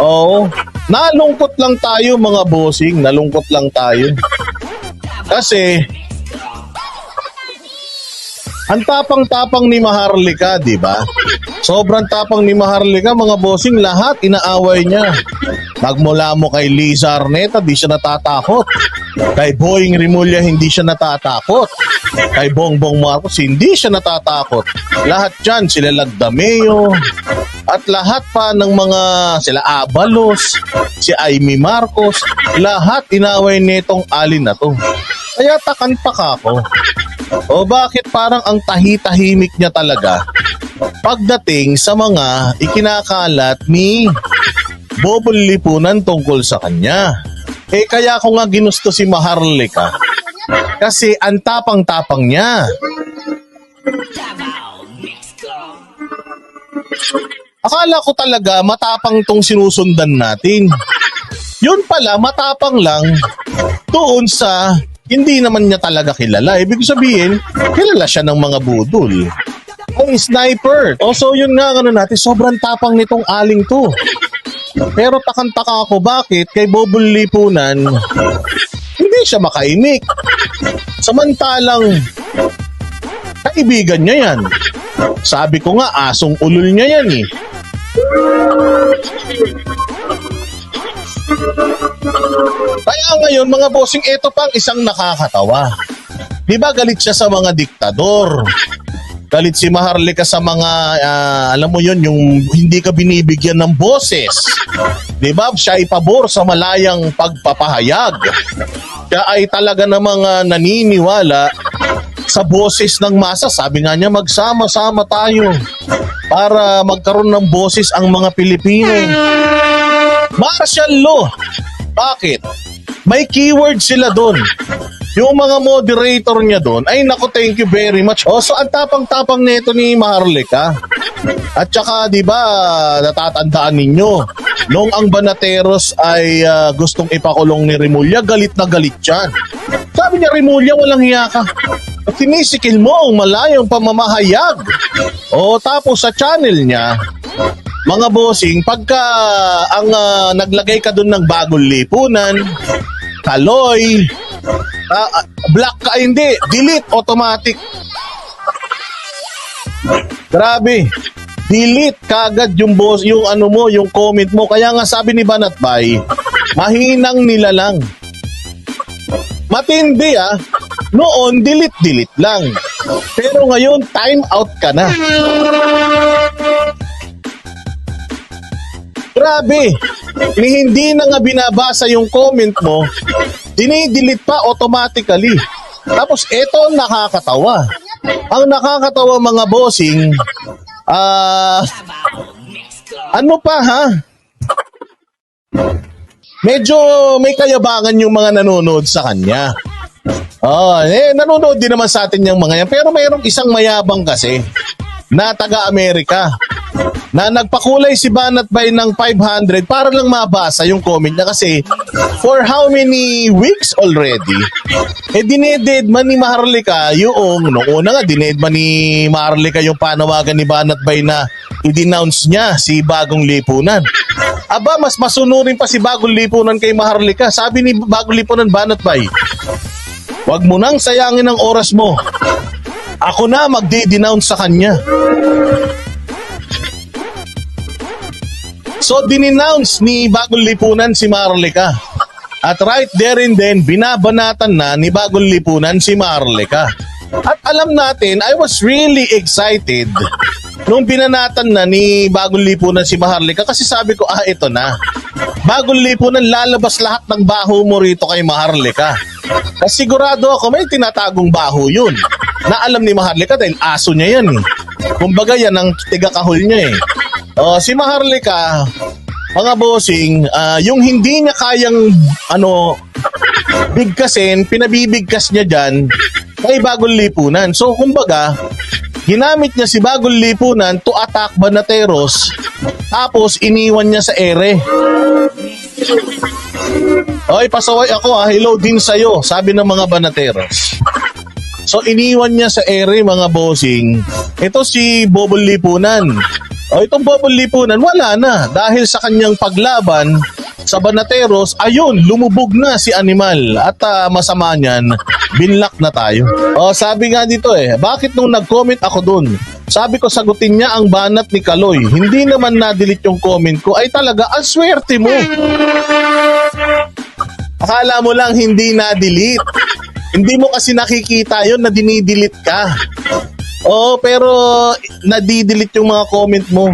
Oo. Nalungkot lang tayo mga bossing. Nalungkot lang tayo. Kasi, ang tapang-tapang ni Maharlika, di ba? Sobrang tapang ni Maharlika, mga bossing, lahat inaaway niya. Magmula mo kay Liza Arneta, di siya natatakot. Kay Boying Rimulya, hindi siya natatakot. Kay Bongbong Marcos, hindi siya natatakot. Lahat dyan, sila Lagdameo, at lahat pa ng mga sila Abalos, si Amy Marcos, lahat inaway nitong alin na to. Kaya takan-taka ako. O bakit parang ang tahi-tahimik niya talaga pagdating sa mga ikinakalat ni Bobol Lipunan tungkol sa kanya. Eh kaya ko nga ginusto si Maharlika kasi ang tapang-tapang niya. Akala ko talaga matapang tong sinusundan natin. Yun pala, matapang lang doon sa hindi naman niya talaga kilala. Ibig sabihin, kilala siya ng mga budol. Ay, sniper. O, so yun nga, ano natin, sobrang tapang nitong aling to. Pero takang-taka ako, bakit kay Bobol Lipunan, hindi siya makaimik. Samantalang, kaibigan niya yan. Sabi ko nga, asong ulol niya yan eh. Kaya ngayon, mga bossing, ito pang isang nakakatawa. Di ba galit siya sa mga diktador? Galit si Maharlika sa mga, ah, alam mo yon yung hindi ka binibigyan ng boses. Di ba? Siya ay pabor sa malayang pagpapahayag. Siya ay talaga namang ah, naniniwala sa boses ng masa. Sabi nga niya, magsama-sama tayo para magkaroon ng boses ang mga Pilipino. Martial law. Bakit? May keyword sila doon. Yung mga moderator niya doon, ay nako thank you very much. Oh, so ang tapang-tapang nito ni Maharlika. At saka, di ba, natatandaan ninyo, nung ang Banateros ay ah, gustong ipakulong ni Rimulya, galit na galit yan. Sabi niya, Rimulya, walang hiya ka. Sinisikil mo ang malayong pamamahayag. O tapos sa channel niya, mga bossing, pagka ang ah, naglagay ka doon ng bagong lipunan, kaloy, ah, ah, black ka, hindi, delete, automatic. Grabe. Delete kagad yung boss, yung ano mo, yung comment mo. Kaya nga sabi ni Banat Bay, mahinang nila lang. Matindi ah. Noon, delete-delete lang. Pero ngayon, time out ka na. Grabe. Ni hindi na nga binabasa yung comment mo, dinidelete pa automatically. Tapos eto ang nakakatawa. Ang nakakatawa mga bossing, ah, ano pa ha? Medyo may kayabangan yung mga nanonood sa kanya. Oh, eh, nanonood din naman sa atin yung mga yan. Pero mayroong isang mayabang kasi na taga-Amerika na nagpakulay si Banat Bay ng 500 para lang mabasa yung comment niya kasi for how many weeks already? Eh dineded man ni Maharlika yung noong una nga dineded man ni Maharlika yung panawagan ni Banat Bay na i-denounce niya si Bagong Lipunan. Aba mas masunurin pa si Bagong Lipunan kay Maharlika. Sabi ni Bagong Lipunan Banat Bay wag mo nang sayangin ang oras mo. Ako na magdi-denounce sa kanya So dininounce ni Bagong Lipunan si Marlika. At right there and then, binabanatan na ni Bagong Lipunan si Marlika. At alam natin, I was really excited nung binanatan na ni Bagong Lipunan si Maharlika kasi sabi ko, ah, ito na. Bagong Lipunan, lalabas lahat ng baho mo rito kay Maharlika. Kasi sigurado ako, may tinatagong baho yun. Na alam ni Maharlika dahil aso niya yan. Kumbaga yan ang tiga-kahol niya eh. Oh, si Maharlika, mga bossing, ah, yung hindi niya kayang ano bigkasin, pinabibigkas niya diyan kay Bagong Lipunan. So kumbaga, ginamit niya si Bagong Lipunan to attack Banateros tapos iniwan niya sa ere. Oy, pasaway ako ah. Hello din sa'yo, sabi ng mga Banateros. So iniwan niya sa ere mga bossing. Ito si Bobol Lipunan. O itong Bobol Lipunan, wala na. Dahil sa kanyang paglaban sa Banateros, ayun, lumubog na si Animal. At ah, masama niyan, binlock na tayo. O sabi nga dito eh, bakit nung nag-comment ako dun, sabi ko sagutin niya ang banat ni Kaloy. Hindi naman na-delete yung comment ko. Ay talaga, ang swerte mo. Akala mo lang hindi na-delete. Hindi mo kasi nakikita yon na dinidelete ka. Oo, pero nadidelete yung mga comment mo.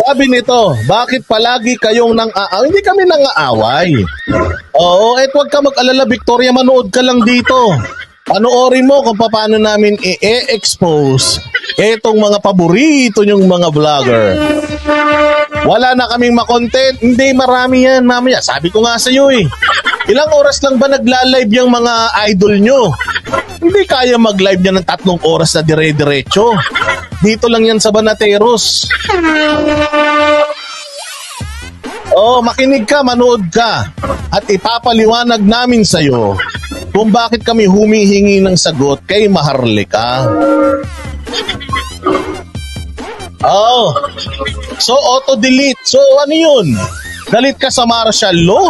Sabi nito, bakit palagi kayong nang aaway? Hindi kami nang aaway. Oo, et wag ka mag-alala, Victoria, manood ka lang dito. Panoorin mo kung paano namin i-expose etong mga paborito yung mga vlogger. Wala na kaming makontent. Hindi, marami yan, mamaya. Sabi ko nga sa iyo eh. Ilang oras lang ba nagla-live yung mga idol nyo? Hindi kaya mag-live niya ng tatlong oras na dire-diretso. Dito lang yan sa Banateros. Oh, makinig ka, manood ka. At ipapaliwanag namin sa'yo kung bakit kami humihingi ng sagot kay Maharlika. Oh, so auto-delete. So ano yun? Galit ka sa martial law?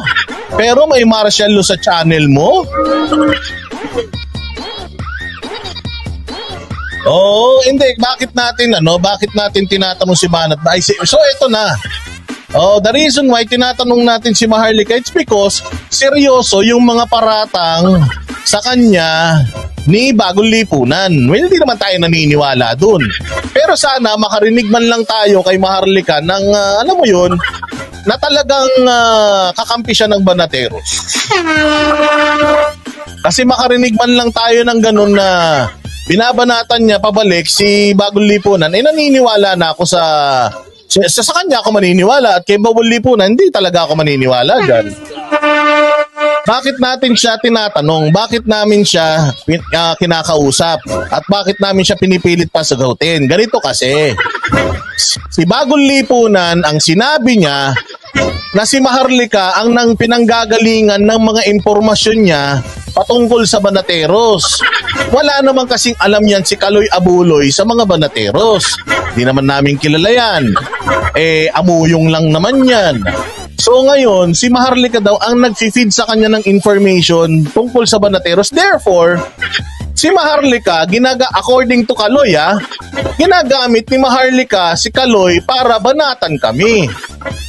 Pero may martial law sa channel mo? Oo, oh, hindi. Bakit natin, ano, bakit natin tinatanong si Banat? Ay, si- so, ito na. Oh, the reason why tinatanong natin si Maharlika, it's because seryoso yung mga paratang sa kanya ni Bagong Lipunan. Well, hindi naman tayo naniniwala dun. Pero sana makarinig man lang tayo kay Maharlika ng, ah, alam mo yun, na talagang ah, kakampi siya ng Banateros. Kasi makarinig man lang tayo ng ganun na binabanatan niya pabalik si Bagong Lipunan, eh naniniwala na ako sa sa, sa, kanya ako maniniwala at kay Bagong Lipunan, hindi talaga ako maniniwala dyan. Bakit natin siya tinatanong? Bakit namin siya ah, kinakausap? At bakit namin siya pinipilit pa sagutin? Ganito kasi, si Bagong Lipunan, ang sinabi niya, na si Maharlika ang nang pinanggagalingan ng mga impormasyon niya patungkol sa Banateros. Wala naman kasing alam yan si Kaloy Abuloy sa mga Banateros. Di naman namin kilala yan. Eh, amuyong lang naman yan. So ngayon, si Maharlika daw ang nag-feed sa kanya ng information tungkol sa Banateros. Therefore, si Maharlika, ginaga according to Kaloy ah, ginagamit ni Maharlika si Kaloy para banatan kami.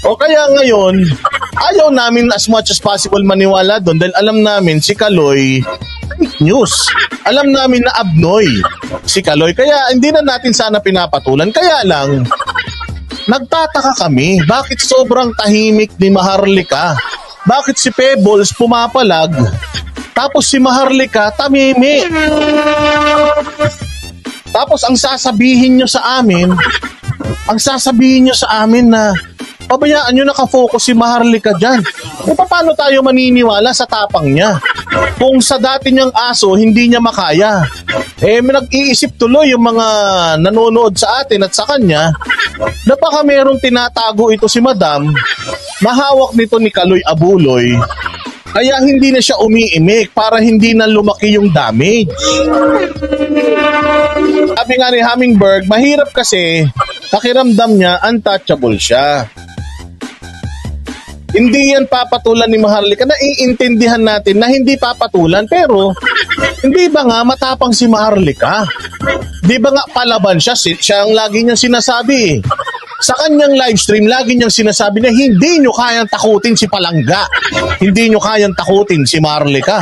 O kaya ngayon, ayaw namin as much as possible maniwala doon dahil alam namin si Kaloy news. Alam namin na abnoy si Kaloy. Kaya hindi na natin sana pinapatulan. Kaya lang, nagtataka kami bakit sobrang tahimik ni Maharlika. Bakit si Pebbles pumapalag tapos si Maharlika tamimi. Tapos ang sasabihin nyo sa amin, ang sasabihin nyo sa amin na pabayaan nyo nakafocus si Maharlika dyan. E paano tayo maniniwala sa tapang niya? Kung sa dati niyang aso, hindi niya makaya. Eh, nag-iisip tuloy yung mga nanonood sa atin at sa kanya na baka merong tinatago ito si Madam na hawak nito ni Kaloy Abuloy kaya hindi na siya umiimik para hindi na lumaki yung damage. Sabi nga ni Hummingbird, mahirap kasi pakiramdam niya untouchable siya. Hindi yan papatulan ni Maharlika. Naiintindihan natin na hindi papatulan. Pero, hindi ba nga matapang si Maharlika? Di ba nga palaban siya? Si- Siya ang lagi niyang sinasabi. Sa kanyang live stream, lagi niyang sinasabi na hindi niyo kayang takutin si Palangga. Hindi niyo kayang takutin si Maharlika.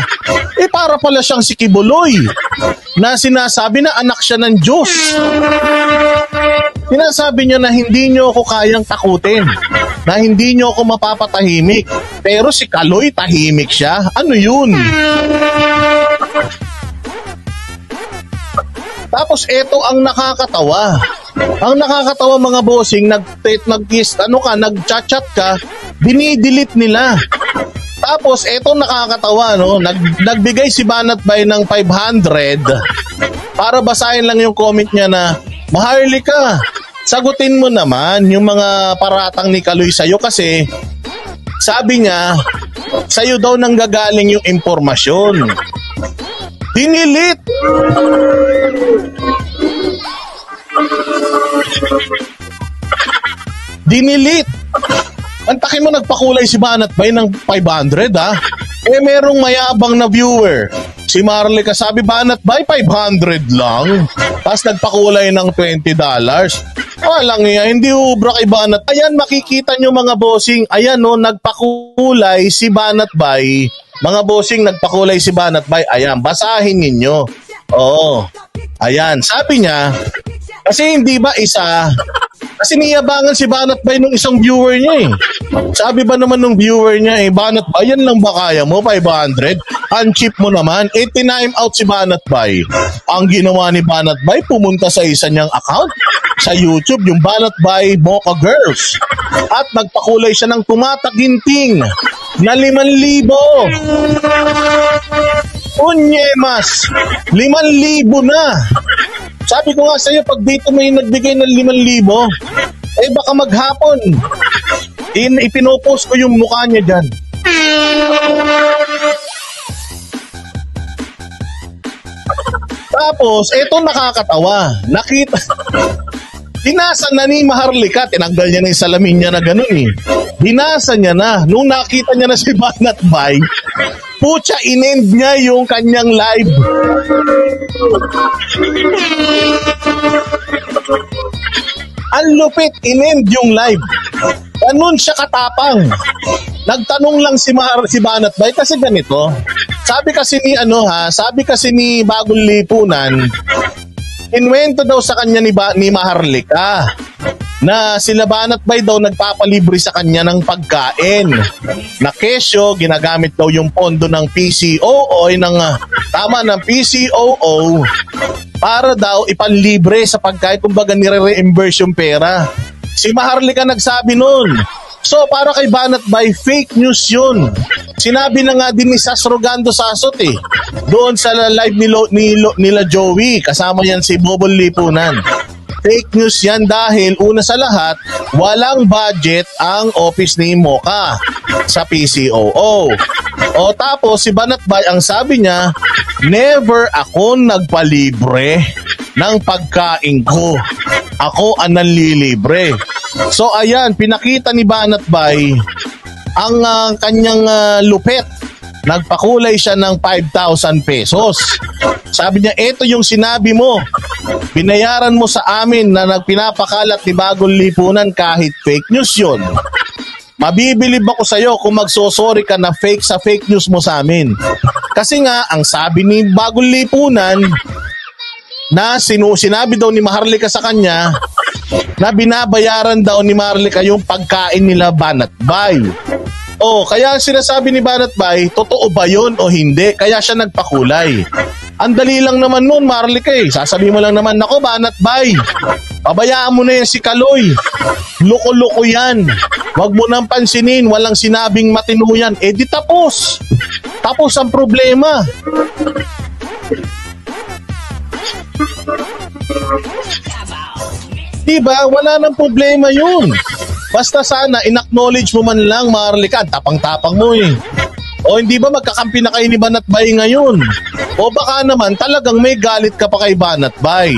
Eh para pala siyang si Kibuloy na sinasabi na anak siya ng Diyos. Sinasabi niya na hindi niyo ako kayang takutin. Na hindi niyo ako mapapatahimik. Pero si Kaloy tahimik siya. Ano yun? Tapos eto ang nakakatawa. Ang nakakatawa mga bossing, nag nag ano ka, nag-chat-chat ka, dinidelete nila. Tapos eto nakakatawa no, nag, nagbigay si Banat Bay ng 500 para basahin lang yung comment niya na Maharlika, sagutin mo naman yung mga paratang ni Kaloy sa'yo kasi sabi niya, sa'yo daw nang gagaling yung impormasyon. Dinilit! Dinilit. Ang taki mo nagpakulay si Banat Bay ng 500 ha? Eh merong mayabang na viewer. Si Marley kasabi Banat Bay 500 lang. Tapos nagpakulay ng 20 dollars. Walang iya, hindi ubra kay Banat. Ayan makikita nyo mga bossing. Ayan no, nagpakulay si Banat Bay. Mga bossing, nagpakulay si Banat Bay. Ayan, basahin ninyo. Oo. Ayan, sabi niya, kasi hindi ba isa, kasi niyabangan si Banat Bay nung isang viewer niya eh. Sabi ba naman nung viewer niya eh, Banat Bay, yan lang ba kaya mo? 500? Ang cheap mo naman. Eh, tinime out si Banat Bay. Ang ginawa ni Banat Bay, pumunta sa isa niyang account sa YouTube, yung Banat Bay Mocha Girls. At nagpakulay siya ng tumataginting na 5,000. Unyemas, 5,000 na. Sabi ko nga sa'yo, pag dito may nagbigay ng 5,000, eh baka maghapon. In, ipinopost ko yung mukha niya dyan. Tapos, eto nakakatawa. Nakita, Binasa na ni Maharlika, tinanggal niya na yung salamin niya na gano'n eh. Binasa niya na. Nung nakita niya na si Banat Bay, putya, inend niya yung kanyang live. Ang lupit, inend yung live. Ganun siya katapang. Nagtanong lang si, Mahar, si Banat Bay kasi ganito. Sabi kasi ni ano ha, sabi kasi ni Bagong Lipunan, Inwento daw sa kanya ni, ba, ni Maharlika na sila Banat Bay daw nagpapalibre sa kanya ng pagkain. Na kesyo, ginagamit daw yung pondo ng PCOO, ng ah, tama ng PCOO para daw ipanlibre sa pagkain. Kumbaga nire-reimburse yung pera. Si Maharlika nagsabi nun. So para kay Banat Bay, fake news yun. Sinabi na nga din ni Sas Rogando Sasot eh. Doon sa live ni Lo, ni Lo- nila Joey, kasama yan si Bobol Lipunan. Fake news yan dahil una sa lahat, walang budget ang office ni Mocha sa PCOO. O tapos si Banat Bay, ang sabi niya, never ako nagpalibre ng pagkain ko. Ako ang nanlilibre. So ayan, pinakita ni Banat Bay ang ah, kanyang ah, lupet. Nagpakulay siya ng 5,000 pesos. Sabi niya, ito yung sinabi mo. Binayaran mo sa amin na nagpinapakalat ni Bagong Lipunan kahit fake news yun. Mabibilib ako sa'yo kung magsosorry ka na fake sa fake news mo sa amin. Kasi nga, ang sabi ni Bagong Lipunan, na sinu sinabi daw ni Maharlika sa kanya na binabayaran daw ni Maharlika yung pagkain nila Banat Bay. Oh, kaya ang sinasabi ni Banat Bay, totoo ba yun o hindi? Kaya siya nagpakulay. Ang dali lang naman nun, Maharlika eh. Sasabi mo lang naman, nako Banat Bay, pabayaan mo na yan si Kaloy. Loko-loko yan. Huwag mo nang pansinin, walang sinabing matino yan. Eh di tapos. Tapos ang problema. Diba? Wala nang problema yun. Basta sana, in-acknowledge mo man lang, Marlika, ang tapang-tapang mo eh. O hindi ba magkakampi na kayo ni Banat Bay ngayon? O baka naman talagang may galit ka pa kay Banat Bay.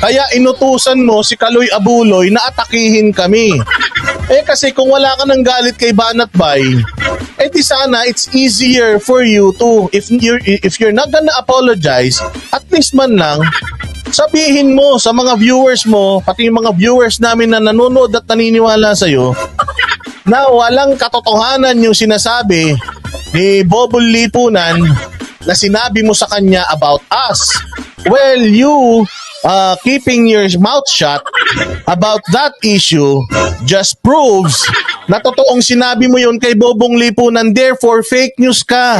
Kaya inutusan mo si Kaloy Abuloy na atakihin kami. Eh kasi kung wala ka ng galit kay Banat Bay, eh di sana it's easier for you to if you're if you're not gonna apologize, at least man lang sabihin mo sa mga viewers mo, pati yung mga viewers namin na nanonood at naniniwala sa'yo, na walang katotohanan yung sinasabi ni Bobol Lipunan na sinabi mo sa kanya about us. Well, you uh, keeping your mouth shut about that issue just proves na totoong sinabi mo yun kay Bobong Lipunan, therefore fake news ka.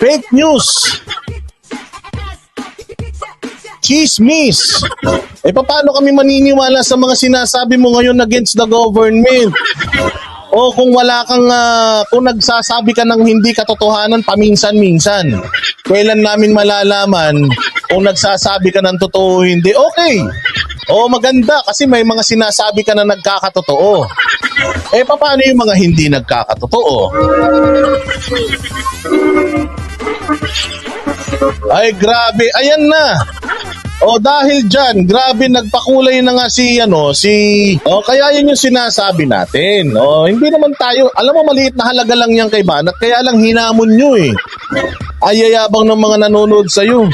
Fake news. Chismis. Eh paano kami maniniwala sa mga sinasabi mo ngayon against the government? O kung wala kang, ah, kung nagsasabi ka ng hindi katotohanan paminsan-minsan, kailan namin malalaman kung nagsasabi ka ng totoo o hindi? Okay. O maganda kasi may mga sinasabi ka na nagkakatotoo. Eh paano yung mga hindi nagkakatotoo? Ay, grabe. Ayan na. O dahil dyan, grabe nagpakulay na nga si ano, si O kaya yun yung sinasabi natin. O hindi naman tayo, alam mo maliit na halaga lang yan kay Banat, kaya lang hinamon nyo eh. Ayayabang ng mga nanonood sa iyo.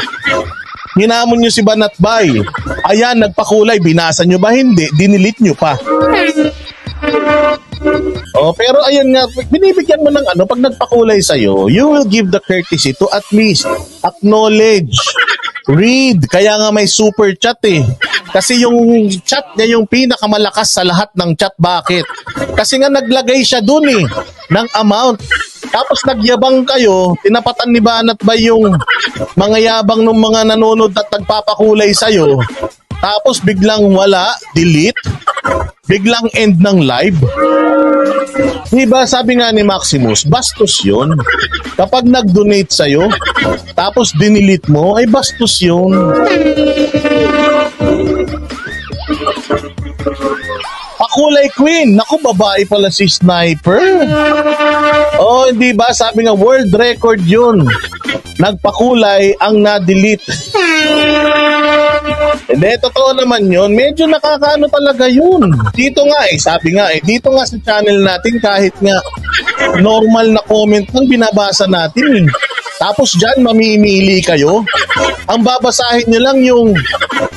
Hinamon nyo si Banat Bay. Ayan, nagpakulay, binasa nyo ba? Hindi, dinilit nyo pa. Pero ayun nga, binibigyan mo ng ano, pag nagpakulay sa'yo, you will give the courtesy to at least acknowledge, read. Kaya nga may super chat eh. Kasi yung chat niya yung pinakamalakas sa lahat ng chat. Bakit? Kasi nga naglagay siya dun eh, ng amount. Tapos nagyabang kayo, tinapatan ni Banat ba yung mga yabang ng mga nanonood at nagpapakulay sa'yo. Tapos biglang wala, delete, biglang end ng live. Diba sabi nga ni Maximus, bastos yun. Kapag nag-donate sa'yo, tapos dinilit mo, ay bastos yun. Pakulay Queen, naku babae pala si Sniper. Oh, hindi ba? Sabi nga world record yun. Nagpakulay ang na-delete. Hindi, totoo naman yun. Medyo nakakaano talaga yun. Dito nga eh, sabi nga eh, dito nga sa channel natin kahit nga normal na comment lang binabasa natin. Tapos dyan, mamimili kayo. Ang babasahin nyo lang yung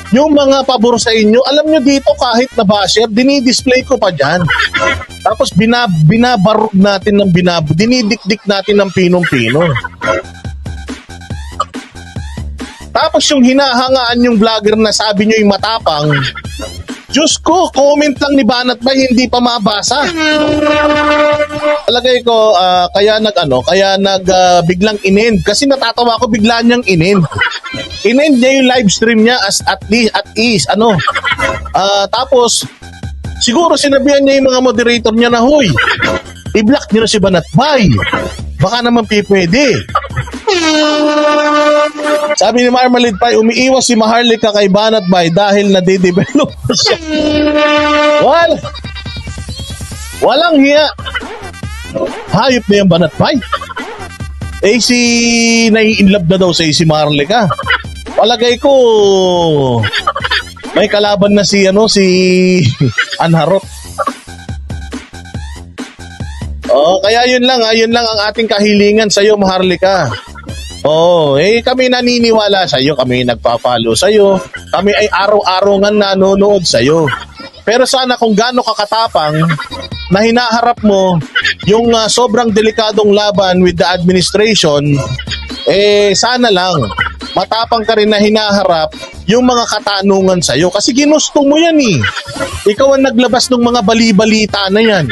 yung mga pabor sa inyo. Alam nyo dito kahit na basher, dinidisplay ko pa dyan. Tapos binab binabarog natin ng binab dinidikdik natin ng pinong-pino. Tapos yung hinahangaan yung vlogger na sabi nyo yung matapang, Diyos ko, comment lang ni Banat ba hindi pa mabasa? Talagay ko, ah, kaya nag ano, kaya nag ah, biglang inend. Kasi natatawa ko bigla niyang inend. Inend niya yung live stream niya as at least at is ano. Ah, tapos siguro sinabihan niya yung mga moderator niya na, "Hoy, i-block niyo na si Banat Bay. Baka naman pwede." Sabi ni Marmalade Pie, umiiwas si Maharlika kay Banat Bay dahil nade-develop na siya. Wal! Walang hiya. Hayop na yung Banat Bay. Eh si nai-inlove na daw sa si Maharlika. Palagay ko may kalaban na si ano si Anharot. Oh, kaya yun lang, ah, yun lang ang ating kahilingan sa iyo, Maharlika. Oo, oh, eh kami naniniwala sa iyo, kami nagpa-follow sa iyo, kami ay araw-araw nga nanonood sa iyo. Pero sana kung gaano kakatapang na hinaharap mo yung ah, sobrang delikadong laban with the administration, eh sana lang matapang ka rin na hinaharap yung mga katanungan sa iyo kasi ginusto mo yan eh. Ikaw ang naglabas ng mga bali-balita na yan.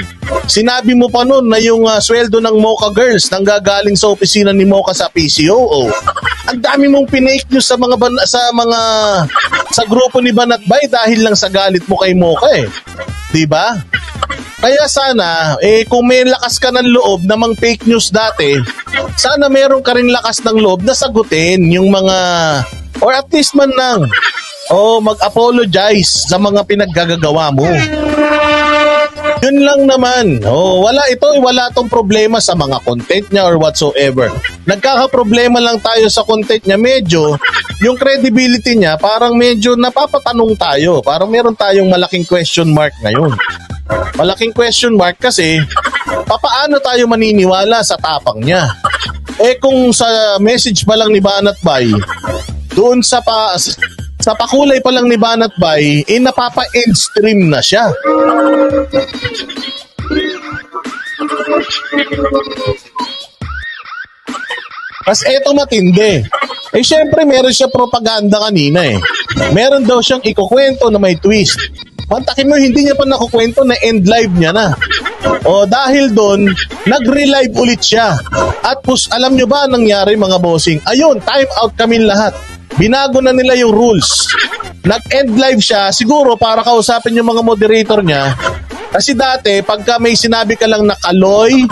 Sinabi mo pa noon na yung ah, sweldo ng Mocha Girls nang gagaling sa opisina ni Mocha sa PCOO. Ang dami mong pinake news sa mga sa mga sa grupo ni Banat Bay dahil lang sa galit mo kay Mocha eh. 'Di ba? Kaya sana, eh kung may lakas ka ng loob na mang fake news dati, sana meron ka rin lakas ng loob na sagutin yung mga, or at least man lang, o mag-apologize sa mga pinaggagawa mo. Yun lang naman. Oh, wala ito, wala tong problema sa mga content niya or whatsoever. Nagkaka-problema lang tayo sa content niya. Medyo, yung credibility niya, parang medyo napapatanong tayo. Parang meron tayong malaking question mark ngayon. Malaking question mark kasi, papaano tayo maniniwala sa tapang niya? Eh kung sa message pa lang ni Banat Bay, doon sa pa sa pakulay pa lang ni Banat Bay, eh napapa-end stream na siya. Tapos eto matindi. Eh syempre meron siya propaganda kanina eh. Meron daw siyang ikukwento na may twist. Pantakin mo, hindi niya pa nakukwento na end live niya na. O dahil doon, nag-relive ulit siya. At pus, alam nyo ba ang nangyari mga bossing? Ayun, time out kami lahat. Binago na nila yung rules. Nag-end live siya, siguro para kausapin yung mga moderator niya. Kasi dati, pagka may sinabi ka lang na Kaloy,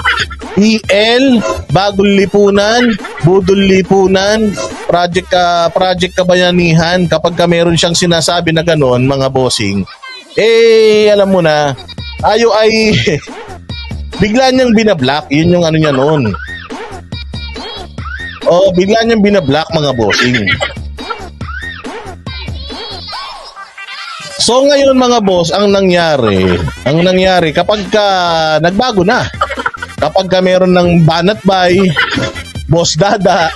EL, Bagong Lipunan, Budol Lipunan, Project ka, Project Kabayanihan, kapag ka meron siyang sinasabi na gano'n, mga bossing, eh, alam mo na, ayo ay bigla niyang binablock. Yun yung ano niya noon. O, bigla niyang binablock mga bossing. So ngayon mga boss, ang nangyari, ang nangyari kapag ka nagbago na, kapag ka meron ng banat buy, boss dada,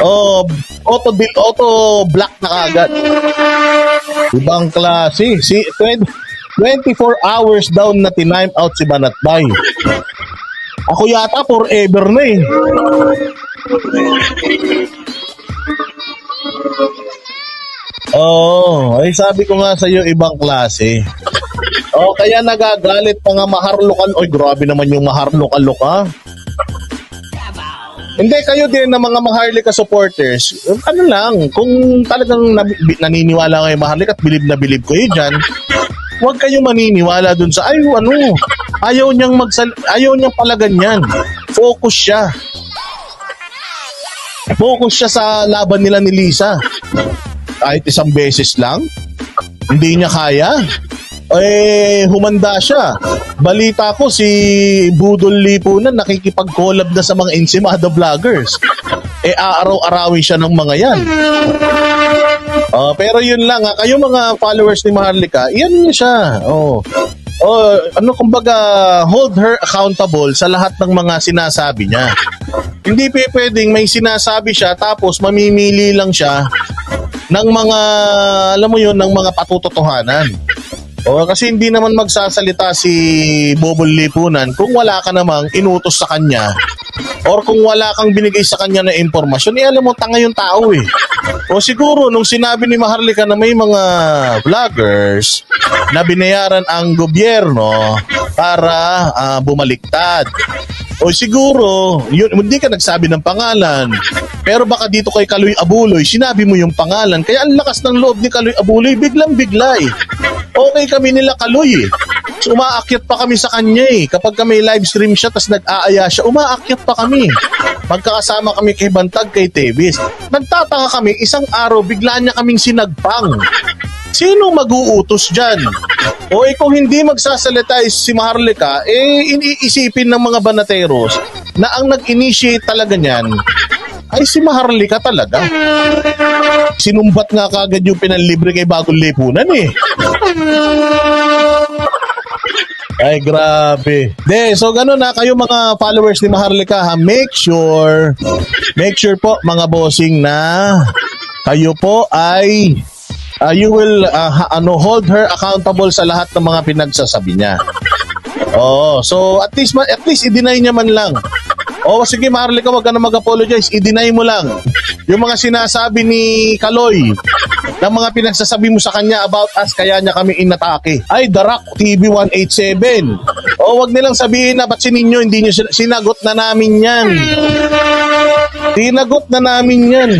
o auto bill, auto block na kagad. Ibang klase, si 20, 24 hours down na tinime out si banat buy. Ako yata forever na eh. Oo, ay sabi ko nga sa iyo ibang klase. O kaya nagagalit mga maharlukan. Oy, grabe naman yung maharlukan-luka. Hindi kayo din na mga Maharlika supporters. Ano lang, kung talagang naniniwala kayo Maharlika at bilib na bilib kayo diyan, huwag kayo maniniwala dun sa ay ano, ayaw niyang magsal ayaw niyang pala ganyan. Focus siya. Focus siya sa laban nila ni Lisa kahit isang beses lang, hindi niya kaya. Eh, humanda siya. Balita ko si Budol Lipunan nakikipag-collab na sa mga Ensimada vloggers. Eh, aaraw-arawin siya ng mga yan. Oh, pero yun lang, ha. kayo mga followers ni Maharlika, yan siya. Oh. Oh, ano kumbaga, hold her accountable sa lahat ng mga sinasabi niya. Hindi pa pwedeng may sinasabi siya tapos mamimili lang siya ng mga alam mo yun ng mga patutotohanan. O kasi hindi naman magsasalita si Bobol Lipunan kung wala ka namang inutos sa kanya or kung wala kang binigay sa kanya na impormasyon, eh alam mo tanga yung tao eh. O siguro nung sinabi ni Maharlika na may mga vloggers na binayaran ang gobyerno para ah, bumaliktad. O siguro, yun, hindi ka nagsabi ng pangalan. Pero baka dito kay Kaloy Abuloy, sinabi mo yung pangalan. Kaya ang lakas ng loob ni Kaloy Abuloy, biglang bigla eh. Okay kami nila Kaloy eh. So, umaakyat pa kami sa kanya eh. Kapag kami live stream siya, tas nag-aaya siya, umaakyat pa kami. Magkakasama kami kay Bantag, kay Tevis. Nagtataka kami, isang araw, bigla niya kaming sinagpang. Sino mag-uutos dyan? O eh kung hindi magsasalita si Maharlika, eh iniisipin ng mga banateros na ang nag-initiate talaga niyan ay si Maharlika talaga. Sinumbat nga kagad yung pinanlibre kay Bagong Lipunan eh. Ay, grabe. De, so ganun na kayo mga followers ni Maharlika ha, make sure, make sure po mga bossing na kayo po ay uh, you will uh, ano hold her accountable sa lahat ng mga pinagsasabi niya. Oo, so at least at least i-deny niya man lang. Oo, sige Maharlika, wag ka na mag-apologize. I-deny mo lang. Yung mga sinasabi ni Kaloy, ng mga pinagsasabi mo sa kanya about us, kaya niya kami inatake. Ay, Darak TV 187. O, wag nilang sabihin na ba't sininyo, hindi nyo sin- sinagot na namin yan. Sinagot na namin yan.